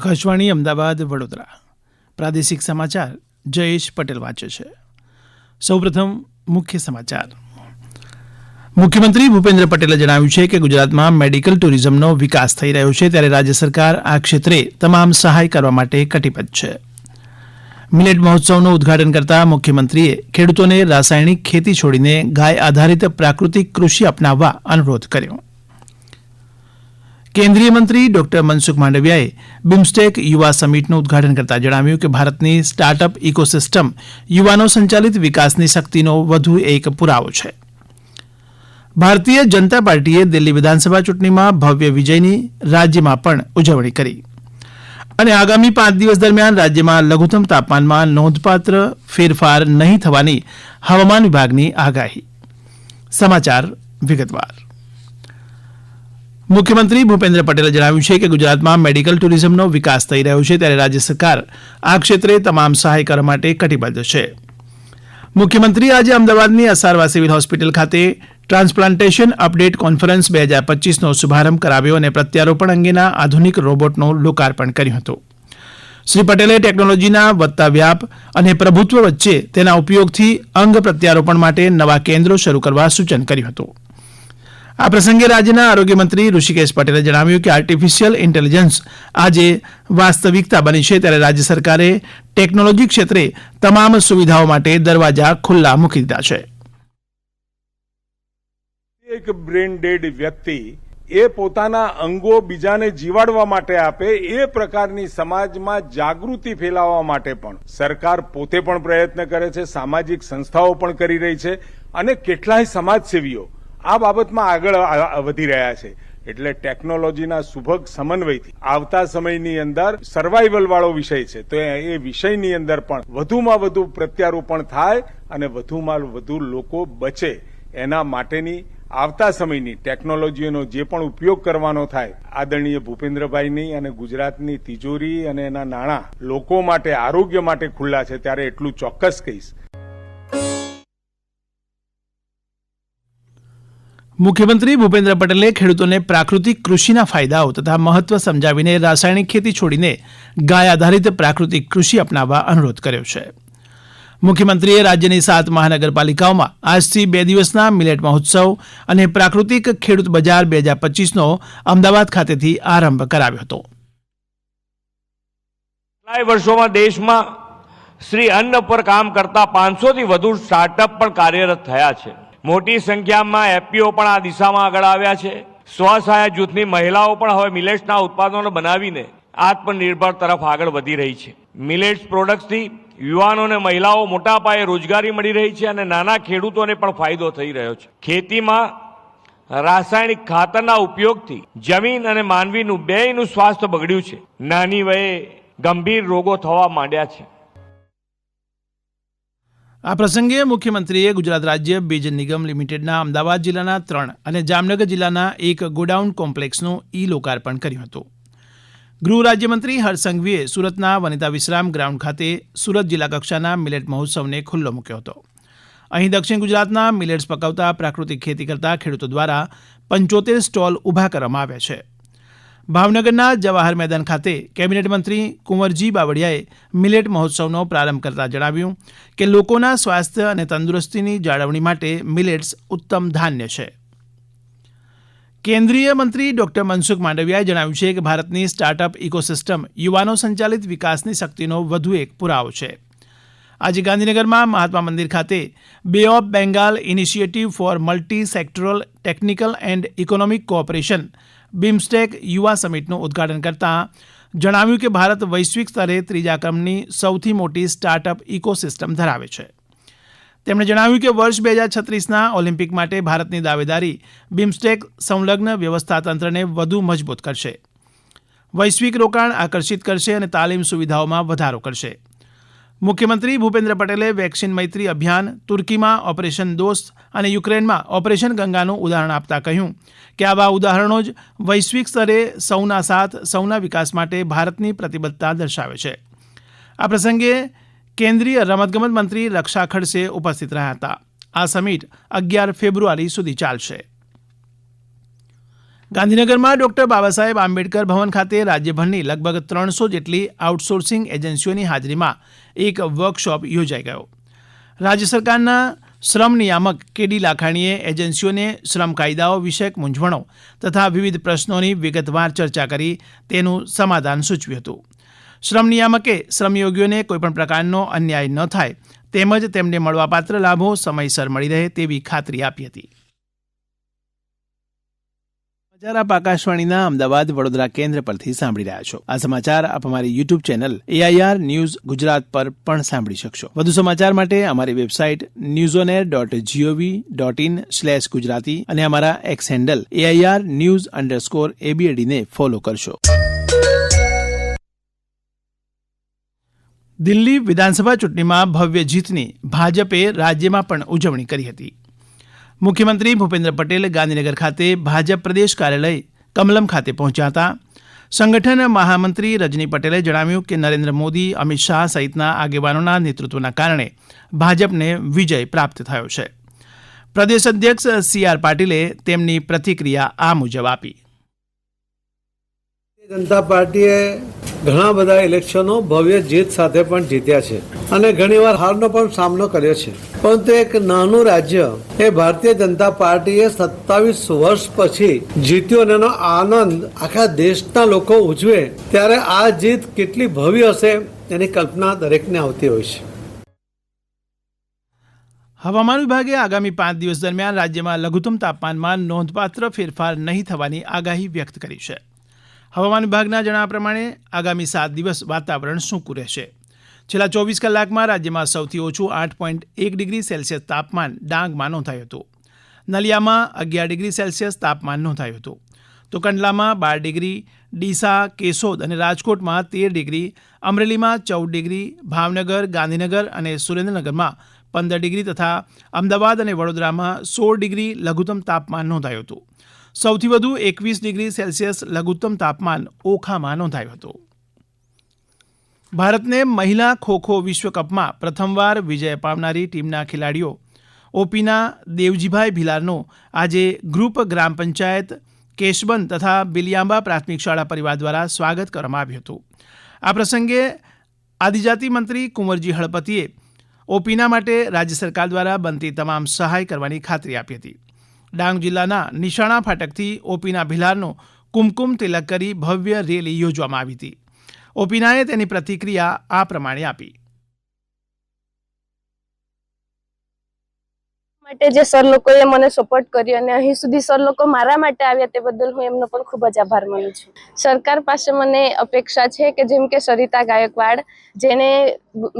આકાશવાણી અમદાવાદ વડોદરા. પ્રાદેશિક સમાચાર જયેશ પટેલ વાંચે છે. સૌપ્રથમ મુખ્ય સમાચાર. મુખ્યમંત્રી ભૂપેન્દ્ર પટેલે જણાવ્યું છે કે ગુજરાતમાં મેડિકલ ટુરિઝમનો વિકાસ થઈ રહ્યો છે ત્યારે રાજ્ય સરકાર આ ક્ષેત્રે તમામ સહાય કરવા માટે કટિબદ્ધ છે. મિલેટ મહોત્સવનું ઉદઘાટન કરતા મુખ્યમંત્રીએ ખેડૂતોને રાસાયણિક ખેતી છોડીને ગાય આધારિત પ્રાકૃતિક કૃષિ અપનાવવા અનુરોધ કર્યો. કેન્દ્રીય મંત્રી ડોક્ટર મનસુખ માંડવિયાએ બિમ્સ્ટેક યુવા સમિટનું ઉદઘાટન કરતાં જણાવ્યું કે ભારતની સ્ટાર્ટઅપ ઇકોસિસ્ટમ યુવાનો સંચાલિત વિકાસની શક્તિનો વધુ એક પુરાવો છે. ભારતીય જનતા પાર્ટીએ દિલ્હી વિધાનસભા ચૂંટણીમાં ભવ્ય વિજયની રાજ્યમાં પણ ઉજવણી કરી. અને આગામી પાંચ દિવસ દરમિયાન રાજ્યમાં લઘુત્તમ તાપમાનમાં નોંધપાત્ર ફેરફાર નહીં થવાની હવામાન વિભાગની આગાહી. સમાચાર વિગતવાર. મુખ્યમંત્રી ભૂપેન્દ્ર પટેલે જણાવ્યું છે કે ગુજરાતમાં મેડિકલ ટુરિઝમનો વિકાસ થઈ રહ્યો છે ત્યારે રાજ્ય સરકાર આ ક્ષેત્રે તમામ સહાય કરવા માટે કટિબદ્ધ છે. મુખ્યમંત્રી આજે અમદાવાદની અસારવા સિવિલ હોસ્પિટલ ખાતે ટ્રાન્સપ્લાન્ટેશન અપડેટ કોન્ફરન્સ બે હજાર પચીસનો શુભારંભ કરાવ્યો અને પ્રત્યારોપણ અંગેના આધુનિક રોબોટનું લોકાર્પણ કર્યું હતું. શ્રી પટેલે ટેકનોલોજીના વધતા વ્યાપ અને પ્રભુત્વ વચ્ચે તેના ઉપયોગથી અંગ પ્રત્યારોપણ માટે નવા કેન્દ્રો શરૂ કરવા સૂચન કર્યું હતું. આ પ્રસંગે રાજ્યના આરોગ્યમંત્રી ઋષિકેશ પટેલે જણાવ્યું કે આર્ટિફિશિયલ ઇન્ટેલિજન્સ આજે વાસ્તવિકતા બની છે ત્યારે રાજ્ય સરકારે ટેકનોલોજી ક્ષેત્રે તમામ સુવિધાઓ માટે દરવાજા ખુલ્લા મૂકી દીધા છે. એક બ્રેન ડેડ વ્યક્તિ એ પોતાના અંગો બીજાને જીવાડવા માટે આપે એ પ્રકારની સમાજમાં જાગૃતિ ફેલાવવા માટે પણ. સરકાર પોતે પણ પ્રયત્ન કરે છે, સામાજિક સંસ્થાઓ પણ કરી રહી છે અને કેટલાય સમાજસેવીઓ આ બાબતમાં આગળ વધી રહ્યા છે. એટલે ટેકનોલોજીના સુભગ સમન્વયથી. આવતા સમયની અંદર સર્વાઈવલ વાળો વિષય છે. તો એ વિષયની અંદર પણ વધુમાં વધુ પ્રત્યારોપણ થાય અને વધુમાં વધુ લોકો બચે એના માટેની આવતા સમયની ટેકનોલોજીનો જે પણ ઉપયોગ કરવાનો થાય, આદરણીય ભૂપેન્દ્રભાઈની અને ગુજરાતની તિજોરી અને એના નાણાં લોકો માટે, આરોગ્ય માટે ખુલ્લા છે, ત્યારે એટલું ચોક્કસ કહીશ. મુખ્યમંત્રી ભૂપેન્દ્ર પટેલે ખેડૂતોને પ્રાકૃતિક કૃષિના ફાયદાઓ તથા મહત્વ સમજાવીને રાસાયણિક ખેતી છોડીને ગાય આધારિત પ્રાકૃતિક કૃષિ અપનાવવા અનુરોધ કર્યો છે. મુખ્યમંત્રીએ રાજ્યની સાત મહાનગરપાલિકાઓમાં આજથી બે દિવસના મિલેટ મહોત્સવ અને પ્રાકૃતિક ખેડૂત બજાર બે હજાર પચીસનો અમદાવાદ ખાતેથી આરંભ કરાવ્યો હતો. વર્ષોમાં દેશમાં શ્રી અન્ન પર કામ કરતા પાંચસોથી વધુ સ્ટાર્ટઅપ પણ કાર્યરત થયા છે. મોટી સંખ્યામાં એપીઓ પણ આ દિશામાં આગળ આવ્યા છે. સ્વસહાય જૂથની મહિલાઓ પણ હવે મિલેટ્સના ઉત્પાદનો બનાવીને આત્મનિર્ભર તરફ આગળ વધી રહી છે. મિલેટ્સ પ્રોડક્ટ્સથી યુવાનો અને મહિલાઓ મોટા પાયે રોજગારી મળી રહી છે અને નાના ખેડૂતોને પણ ફાયદો થઈ રહ્યો છે. ખેતીમાં રાસાયણિક ખાતરના ઉપયોગથી જમીન અને માનવીનું બેયનું સ્વાસ્થ્ય બગડ્યું છે. નાની વયે ગંભીર રોગો થવા માંડ્યા છે. આ પ્રસંગે મુખ્યમંત્રીએ ગુજરાત રાજ્ય બીજ નિગમ લિમિટેડના અમદાવાદ જિલ્લાના ત્રણ અને જામનગર જિલ્લાના એક ગોડાઉન કોમ્પ્લેક્સનું ઈ લોકાર્પણ કર્યું હતું. ગૃહ રાજ્યમંત્રી હરસંઘવીએ સુરતના વનિતા વિશ્રામ ગ્રાઉન્ડ ખાતે સુરત જિલ્લા કક્ષાના મિલેટ મહોત્સવને ખુલ્લો મૂક્યો હતો. અહીં દક્ષિણ ગુજરાતના મિલેટ્સ પકવતા પ્રાકૃતિક ખેતી કરતા ખેડૂતો દ્વારા પંચોતેર સ્ટોલ ઊભા કરવામાં આવ્યા છે. ભાવનગરના જવાહર મેદાન ખાતે કેબિનેટ મંત્રી કુંવરજી બાવળિયાએ મિલેટ મહોત્સવનો પ્રારંભ કરતા જણાવ્યું કે લોકોના સ્વાસ્થ્ય અને તંદુરસ્તીની જાળવણી માટે મિલેટ્સ ઉત્તમ ધાન્ય છે. કેન્દ્રીય મંત્રી ડોક્ટર મનસુખ માંડવિયાએ જણાવ્યું છે કે ભારતની સ્ટાર્ટઅપ ઇકોસિસ્ટમ યુવાનો સંચાલિત વિકાસની શક્તિનો વધુ એક પુરાવો છે. આજે ગાંધીનગરમાં મહાત્મા મંદિર ખાતે Bay of Bengal initiative for multi sectoral technical and economic cooperation BIMSTEC યુવા સમિટનું ઉદઘાટન કરતાં જણાવ્યું કે ભારત વૈશ્વિક સ્તરે ત્રીજા ક્રમની સૌથી મોટી સ્ટાર્ટઅપ ઇકોસિસ્ટમ ધરાવે છે. તેમણે જણાવ્યું કે વર્ષ બે હજાર છત્રીસના ઓલિમ્પિક માટે ભારતની દાવેદારી બિમ્સ્ટેક સંલગ્ન વ્યવસ્થાતંત્રને વધુ મજબૂત કરશે. વૈશ્વિક રોકાણ આકર્ષિત કરશે અને તાલીમ સુવિધાઓમાં વધારો કરશે. મુખ્યમંત્રી ભૂપેન્દ્ર પટેલે વેક્સિન મૈત્રી અભિયાન, તુર્કીમાં ઓપરેશન દોસ્ત અને યુક્રેનમાં ઓપરેશન ગંગાનું ઉદાહરણ આપતા કહ્યું કે આવા ઉદાહરણો જ વૈશ્વિક સ્તરે સૌના સાથ, સૌના વિકાસ માટે ભારતની પ્રતિબદ્ધતા દર્શાવે છે. આ પ્રસંગે કેન્દ્રીય રમતગમત મંત્રી રક્ષા ખડસે ઉપસ્થિત રહ્યા હતા. આ સમિટ અગિયાર ફેબ્રુઆરી સુધી ચાલશે. ગાંધીનગરમાં ડોક્ટર બાબા સાહેબ આંબેડકર ભવન ખાતે રાજ્યભરની લગભગ ત્રણસો જેટલી આઉટસોર્સિંગ એજન્સીઓની હાજરીમાં એક વર્કશોપ યોજાઈ ગયો. રાજ્ય સરકારના શ્રમ નિયામક કેડી લાખાણીએ એજન્સીઓને શ્રમ કાયદાઓ વિષયક મૂંઝવણો તથા વિવિધ પ્રશ્નોની વિગતવાર ચર્ચા કરી તેનું સમાધાન સૂચવ્યું હતું. શ્રમ નિયામકે શ્રમયોગીઓને કોઈપણ પ્રકારનો અન્યાય ન થાય, તેમજ તેમને મળવાપાત્ર લાભો સમયસર મળી રહે તેવી ખાતરી આપી હતી. સમાચાર આપ આકાશવાણીના અમદાવાદ વડોદરા કેન્દ્ર પરથી સાંભળી રહ્યા છો. આ સમાચાર આપ અમારી YouTube channel AIR news Gujarat પર પણ સાંભળી શકશો. વધુ સમાચાર માટે અમારી website news on air dot gov dot in slash Gujarati અને અમારા X handle AIR news underscore એબીએડીને follow કરશો. દિલ્હી વિધાનસભા ચૂંટણીમાં ભવ્ય જીતની ભાજપે રાજ્યમાં પણ ઉજવણી કરી હતી. મુખ્યમંત્રી ભૂપેન્દ્ર પટેલ ગાંધીનગર ખાતે ભાજપ પ્રદેશ કાર્યાલય કમલમ ખાતે પહોંચ્યા હતા. સંગઠન મહામંત્રી રજની પટેલે જણાવ્યું કે નરેન્દ્ર મોદી, અમિત શાહ સહિતના આગેવાનોના નેતૃત્વના કારણે ભાજપને વિજય પ્રાપ્ત થયો છે. પ્રદેશ અધ્યક્ષ સી આર પાટીલે તેમની પ્રતિક્રિયા આ મુજબ આપી. જનતા પાર્ટીએ ઘણા બધા ઇલેક્શનો ભવ્ય જીત સાથે પણ જીત્યા છે અને ઘણીવાર હારનો પણ સામનો કર્યો છે. પરંતુ એક નાનું રાજ્ય એ ભારતીય જનતા પાર્ટીએ સત્તાવીસ વર્ષ પછી જીત્યો એનો આનંદ આખા દેશના લોકો ઉજવે ત્યારે આ જીત કેટલી ભવ્ય હશે એની કલ્પના દરેકને આવતી હોય છે. હવામાન વિભાગે આગામી પાંચ દિવસ દરમિયાન રાજ્યમાં લઘુત્તમ તાપમાનમાં નોંધપાત્ર ફેરફાર નહીં થવાની આગાહી વ્યક્ત કરી છે. હવામાન વિભાગના જણાવ્યા પ્રમાણે આગામી સાત દિવસ વાતાવરણ સૂકું રહેશે. છેલ્લા ચોવીસ કલાકમાં રાજ્યમાં સૌથી ઓછું આઠ પોઈન્ટ એક ડિગ્રી સેલ્સિયસ તાપમાન ડાંગમાં નોંધાયું હતું. નલિયામાં અગિયાર ડિગ્રી સેલ્સિયસ તાપમાન નોંધાયું હતું. તો કંડલામાં બાર ડિગ્રી, ડીસા, કેશોદ અને રાજકોટમાં તેર ડિગ્રી, અમરેલીમાં ચૌદ ડિગ્રી, ભાવનગર, ગાંધીનગર અને સુરેન્દ્રનગરમાં પંદર ડિગ્રી તથા અમદાવાદ અને વડોદરામાં સોળ ડિગ્રી લઘુત્તમ તાપમાન નોંધાયું હતું. સૌથી વધુ એકવીસ ડિગ્રી સેલ્સિયસ લઘુત્તમ તાપમાન ઓખામાં નોંધાયું હતું. ભારતને મહિલા ખો ખો વિશ્વકપમાં પ્રથમવાર વિજય પામનારી ટીમના ખેલાડીઓ ઓપીના દેવજીભાઈ ભિલારનો આજે ગ્રુપ ગ્રામ પંચાયત કેશબન તથા બિલિયાંબા પ્રાથમિક શાળા પરિવાર દ્વારા સ્વાગત કરવામાં આવ્યું હતું. આ પ્રસંગે આદિજાતિ મંત્રી કુંવરજી હળપતિએ ઓપીના માટે રાજ્ય સરકાર દ્વારા બનતી તમામ સહાય કરવાની ખાતરી આપી હતી. ડાંગ જિલ્લાના નિશાણા ફાટકથી ઓપીના ભિલારનો કુમકુમ તિલક કરી ભવ્ય રેલી યોજવામાં આવી હતી. ઓપીનાએ તેની પ્રતિક્રિયા આ પ્રમાણે આપી. માટે જે સર લોકોએ મને સપોર્ટ કર્યો અને અહીં સુધી સર લોકો મારા માટે આવ્યા તે બદલ હું એમનો પણ ખૂબ જ આભાર માનું છું. સરકાર પાસે મને અપેક્ષા છે કે જેમ કે સરિતા ગાયકવાડ જેને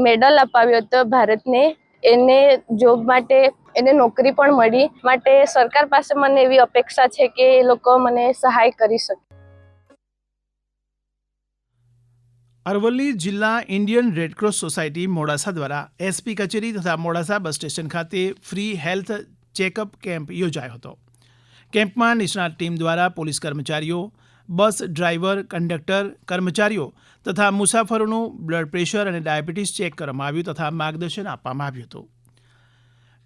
મેડલ અપાવ્યો હતો ભારતને એને જોબ માટે એને નોકરી પણ મળી. માટે સરકાર પાસે મને એવી અપેક્ષા છે કે એ લોકો મને સહાય કરી શકે. અરવલ્લી જિલ્લા ઇન્ડિયન રેડક્રોસ સોસાયટી મોડાસા દ્વારા એસપી કચેરી તથા મોડાસા બસ સ્ટેશન ખાતે ફ્રી હેલ્થ ચેકઅપ કેમ્પ યોજાયો હતો. કેમ્પમાં નિષ્ણાત ટીમ દ્વારા પોલીસ કર્મચારીઓ બસ ડ્રાઈવર, કંડક્ટર, કર્મચારીઓ તથા મુસાફરોનું બ્લડ પ્રેશર અને ડાયાબિટીસ ચેક કરવામાં આવ્યું તથા માર્ગદર્શન આપવામાં આવ્યું હતું.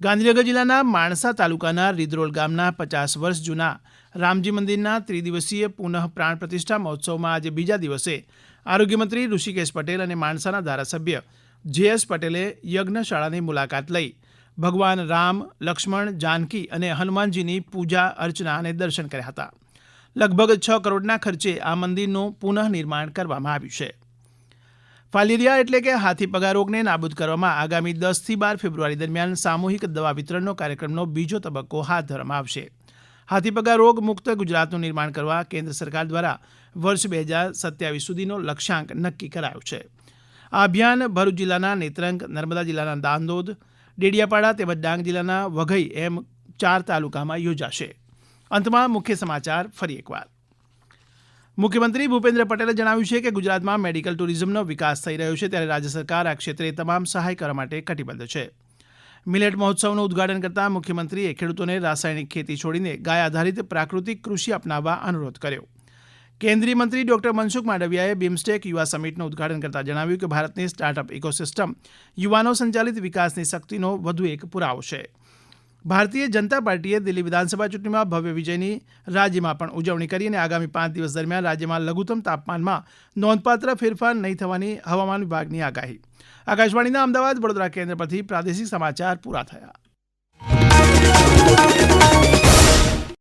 ગાંધીનગર જિલ્લાના માણસા તાલુકાના રીદરોલ ગામના પચાસ વર્ષ જૂના રામજી મંદિરના ત્રિદિવસીય પુનઃ પ્રાણ પ્રતિષ્ઠા મહોત્સવમાં આજે બીજા દિવસે આરોગ્યમંત્રી ઋષિકેશ પટેલ અને માણસાના ધારાસભ્ય જે એસ પટેલે યજ્ઞશાળાની મુલાકાત લઈ ભગવાન રામ, લક્ષ્મણ, જાનકી અને હનુમાનજીની પૂજા અર્ચના અને દર્શન કર્યા હતા. લગભગ છ કરોડના ખર્ચે આ મંદિરનું પુનઃનિર્માણ કરવામાં આવ્યું છે. ફાલેરિયા એટલે કે હાથી રોગને નાબૂદ કરવામાં આગામી દસથી બાર ફેબ્રુઆરી દરમિયાન સામૂહિક દવા વિતરણનો કાર્યક્રમનો બીજો તબક્કો હાથ ધરવામાં આવશે. હાથીપગા રોગ મુક્ત ગુજરાતનું નિર્માણ કરવા કેન્દ્ર સરકાર દ્વારા વર્ષ બે હજાર સત્યાવીસ સુધીનો લક્ષ્યાંક નક્કી કરાયો છે. આ અભિયાન ભરૂચ જિલ્લાના નેત્રંગ, નર્મદા જિલ્લાના દાંદોદ, ડેડિયાપાડા તેમજ ડાંગ જિલ્લાના વઘઈ એમ ચાર તાલુકામાં યોજાશે. અંતમાં મુખ્ય સમાચાર ફરી એકવાર. મુખ્યમંત્રી ભૂપેન્દ્ર પટેલે જણાવ્યું છે કે ગુજરાતમાં મેડિકલ ટુરિઝમનો વિકાસ થઈ રહ્યો છે ત્યારે રાજ્ય સરકાર આ ક્ષેત્રે તમામ સહાય કરવા માટે કટિબદ્ધ છે. મિલેટ મહોત્સવનું ઉદઘાટન કરતા મુખ્યમંત્રીએ ખેડૂતોને રાસાયણિક ખેતી છોડીને ગાય આધારિત પ્રાકૃતિક કૃષિ અપનાવવા અનુરોધ કર્યો. કેન્દ્રીય મંત્રી ડોક્ટર મનસુખ માંડવિયાએ બિમસ્ટેક યુવા સમિટનું ઉદઘાટન કરતાં જણાવ્યું કે ભારતની સ્ટાર્ટઅપ ઇકોસિસ્ટમ યુવાનો સંચાલિત વિકાસની શક્તિનો વધુ એક પુરાવો છે. ભારતીય જનતા પાર્ટીએ દિલ્હી વિધાનસભા ચૂંટણીમાં ભવ્ય વિજયની રાજ્યમાં પણ ઉજવણી કરી અને આગામી પાંચ દિવસ દરમિયાન રાજ્યમાં લઘુત્તમ તાપમાનમાં નોંધપાત્ર ફેરફાર નહીં થવાની હવામાન વિભાગની આગાહી. આકાશવાણીના અમદાવાદ વડોદરા કેન્દ્ર પરથી પ્રાદેશિક સમાચાર પૂરા થયા.